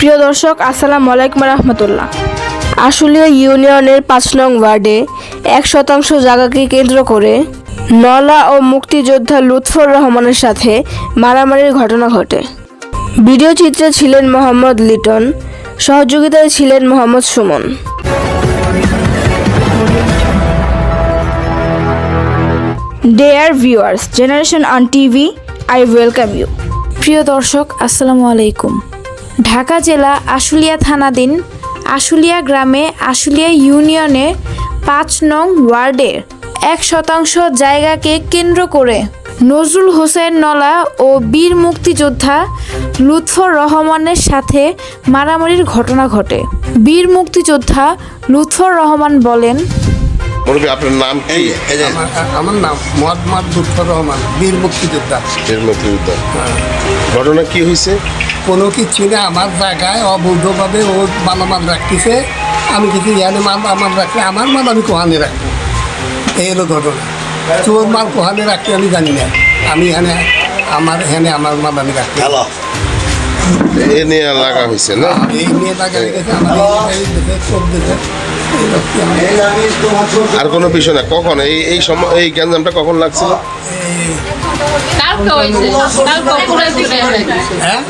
প্রিয় দর্শক, আসসালামু আলাইকুম রহমতুল্লাহ। আশুলিয়া ইউনিয়নের পাঁচ নং ওয়ার্ডে এক শতাংশ জায়গাকে কেন্দ্র করে নলা ও মুক্তিযোদ্ধা লুৎফর রহমানের সাথে মারামারির ঘটনা ঘটে। ভিডিও চিত্রে ছিলেন মোহাম্মদ লিটন, সহযোগিতায় ছিলেন Mohammad Suman. Dear viewers generation on TV I welcome you প্রিয় দর্শক, আসসালামু আলাইকুম। ঢাকা জেলা আশুলিয়া থানাধীন আশুলিয়া গ্রামে আশুলিয়া ইউনিয়নে পাঁচ নং ওয়ার্ডের এক শতাংশ জায়গাকে কেন্দ্র করে নজরুল হোসেন নলা ও বীর মুক্তিযোদ্ধা লুৎফর রহমানের সাথে মারামারির ঘটনা ঘটে। বীর মুক্তিযোদ্ধা লুৎফর রহমান বলেন মুরব্বী আপনার নাম কি? আমার নাম মোহাম্মদ লুৎফর রহমান বীর মুক্তিযোদ্ধা। এর মুক্তিযুদ্ধ। ঘটনা কি হয়েছে কোনো কিছু না আমার জায়গায় অবৈধভাবে ও মালামাল রাখতেছে। আমি কিছু ইয়ানে মাল আমার রাখলে আমার মাল আমি কোহানে রাখব। এই হলো ঘটনা। চোর মাল কোহানে রাখতে আমি জানি না। আমি এখানে আমার এখানে আমার মাল আমি রাখি হ্যালো। এ নিয়ে লাগা হয়েছে না? আর কোনো বিষয় না কখন? এই এই সময় এই গ্যাঞ্জামটা কখন লাগছিল? হ্যাঁ?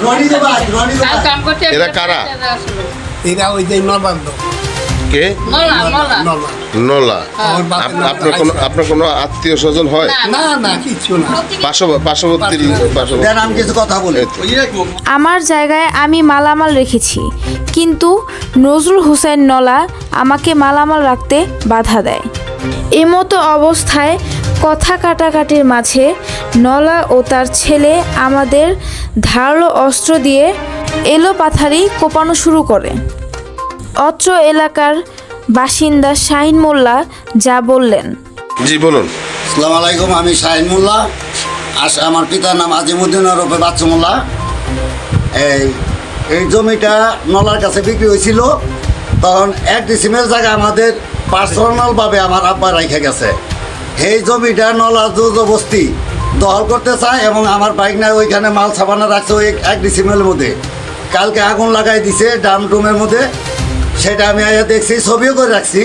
এরা কারা? এরা ওই যে নবান্ন কে? নলা নাম আপনার কোনো আপনার কোনো আত্মীয় স্বজন হয়? না না কিচ্ছু না। পার্শ্ববর্তী পার্শ্ববর্তী। দেন আমি কিছু কথা বলি। আমার জায়গায় আমি মালামাল রেখেছি কিন্তু নজরুল হোসেন নলা আমাকে মালামাল রাখতে বাধা দেয়। এমতো অবস্থায় কথা কাটাকাটির মাঝে নলা ও তার ছেলে আমাদের ধারালো অস্ত্র দিয়ে এলো পাথারি কোপানো শুরু করে। অত্র এলাকার বাসিন্দা শাহিন মোল্লা যা বললেন। জি বলুন। আসসালামু আলাইকুম আমি শাহিন মোল্লা। আর আমার পিতার নাম আজিমুদ্দিন ওরফে বাচ্চু মোল্লা। এই এই জমিটা নলার কাছে বিক্রি হয়েছিল। তখন এক ডিসিমের জায়গা আমাদের পার্সোনালভাবে আমার আব্বা রেখে গেছে। এই জমিটা নলা জোজ বস্তি দখল করতে চায় এবং আমার বাইক না ওইখানে মাল ছাপানো রাখছে ওই এক ডিসিমেলের মধ্যে। কালকে আগুন লাগাই দিছে ডাম টুমের মধ্যে। সেটা আমি আয়া দেখছি ছবিও করে রাখছি।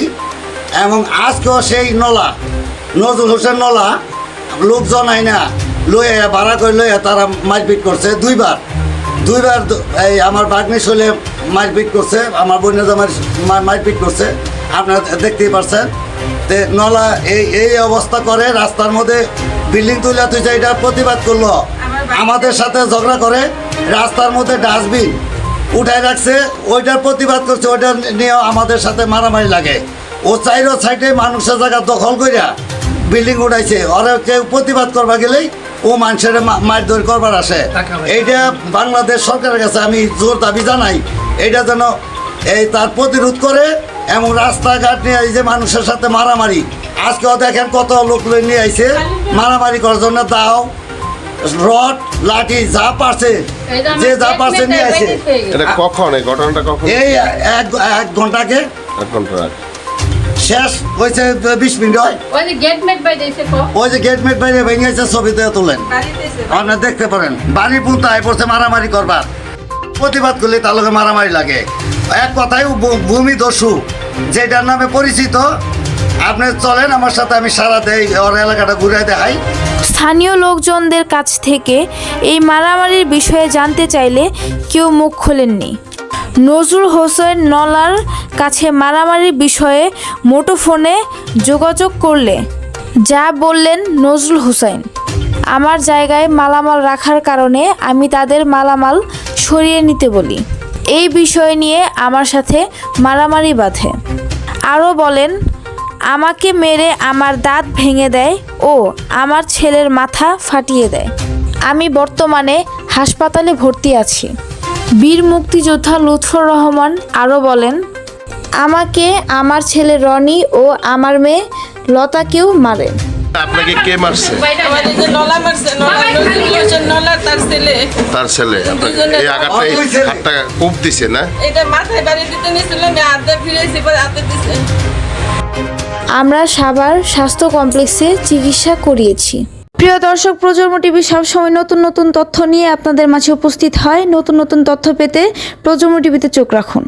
এবং আজকেও সেই নলা নজরুল হোসেন নলা লোকজন আই না লইয়া ভাড়া করে লইয়া তারা মারপিট করছে দুইবার। দুইবার এই আমার বাগনি শৈলে মারপিট করছে আমার বোনের জামার মারপিট করছে। আপনারা দেখতেই পারছেন তে নলা এই এই অবস্থা করে রাস্তার মধ্যে বিল্ডিং তুলে তুই যে এটা প্রতিবাদ করল। আমাদের সাথে ঝগড়া করে রাস্তার মধ্যে ডাস্টবিন উঠায় রাখছে ওইটার প্রতিবাদ করছে ওইটা নিয়ে আমাদের সাথে মারামারি লাগে। ও চাইরো সাইডে মানুষের জায়গা দখল করিয়া বিল্ডিং উঠাইছে ওরা কেউ প্রতিবাদ করবা গেলেই ও মানুষের মারধর করবার আসে। এইটা বাংলাদেশ সরকারের কাছে আমি জোর দাবি জানাই এইটা যেন এই তার প্রতিরোধ করে এবং রাস্তাঘাট নিয়ে এই যে মানুষের সাথে মারামারি। আজকেও দেখেন কত লোক নিয়ে আইছে মারামারি করার জন্য দাও রড লাঠি যা পারছে যে যা পারছে নিয়ে আসে। এটা কখন? এই ঘটনাটা কখন? এই এক এক ঘন্টাকে। এক ঘণ্টা শেষ হয়েছে বিশ মিনিট হয়। ওই যে গেট মেট বাই দিয়েছে কো। ওই যে গেট মেট বাইরে ভেঙেছে ছবিতে তোলেন আপনারা দেখতে পারেন বাড়ি পুঁতা আয় পড়ছে মারামারি করবার। প্রতিবাদ করলে তার লোকে মারামারি লাগে। এক কথায় ভূমি দস্যু যেটার নামে পরিচিত আপনি চলেন, আমার সাথে আমি সারা দেই, ওর এলাকাটা ঘুরে দেখাই। স্থানীয় লোকজনদের কাছ থেকে এই মারামারির বিষয়ে জানতে চাইলে কেউ মুখ খোলেননি। নজরুল হোসেন নলার কাছে মারামারির বিষয়ে মুঠোফোনে যোগাযোগ করলে যা বললেন নজরুল হোসেন। আমার জায়গায় মালামাল রাখার কারণে আমি তাদের মালামাল সরিয়ে নিতে বলি। এই বিষয় নিয়ে আমার সাথে মারামারি বাঁধে। আরও বলেন আমাকে মেরে আমার দাঁত ভেঙে দেয় ও আমার ছেলের মাথা ফাটিয়ে দেয়। আমি বর্তমানে হাসপাতালে ভর্তি আছি। বীর মুক্তিযোদ্ধা লুৎফর রহমান আরও বলেন আমাকে আমার ছেলে রনি ও আমার মেয়ে লতাকেও মারে। আপনাকে কে মারছে? তার ছেলে। তার ছেলে এই আঘাতটা হাতটা কূপ দিছে না? এটা মাথায় বাড়ি দিতে নিয়েছিল আমি হাতে ফিরেছি পরে হাতে দিছে। আমরা সাভার স্বাস্থ্য কমপ্লেক্সে চিকিৎসা করিয়েছি। প্রিয় দর্শক, প্রজন্ম টিভি সবসময় নতুন নতুন তথ্য নিয়ে আপনাদের মাঝে উপস্থিত হয়। নতুন নতুন তথ্য পেতে প্রজন্ম টিভিতে চোখ রাখুন।